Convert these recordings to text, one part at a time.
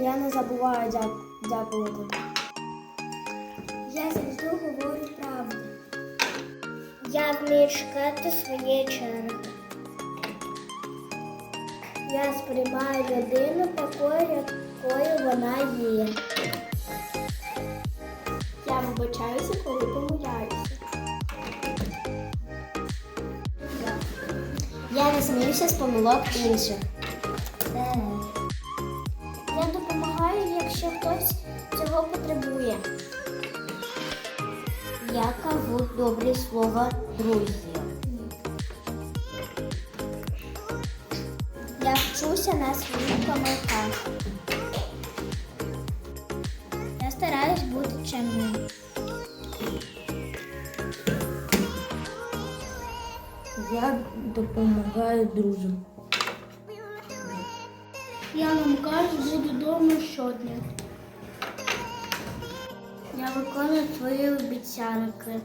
Я не забуваю дя- дякувати. Я завжди говорю правду. Я вмію чекати своєї черги. Я сприймаю людину такою, якою вона є. Я вибачаюся, коли помиляюся. Я не сміюся з помилок інших. Якщо хтось цього потребує. Я кажу добрі слова друзі. Я вчуся на своїх помилках. Я стараюсь бути чемним. Я допомагаю друзям. Я намагаюсь бути вдома щодня. Я виконую свої обіцянки.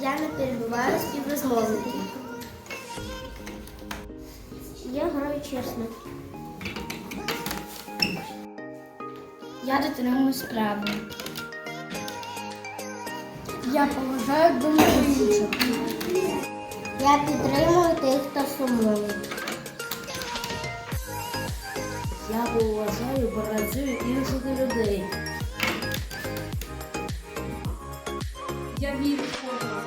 Я не перебуваю співрозмовників. Я граю чесно. Я дотримуюсь правил. Я поважаю думку інших. Я підтримую тих, хто сумує. Я поважаю боротьбу інших людей. Я вірю в кожного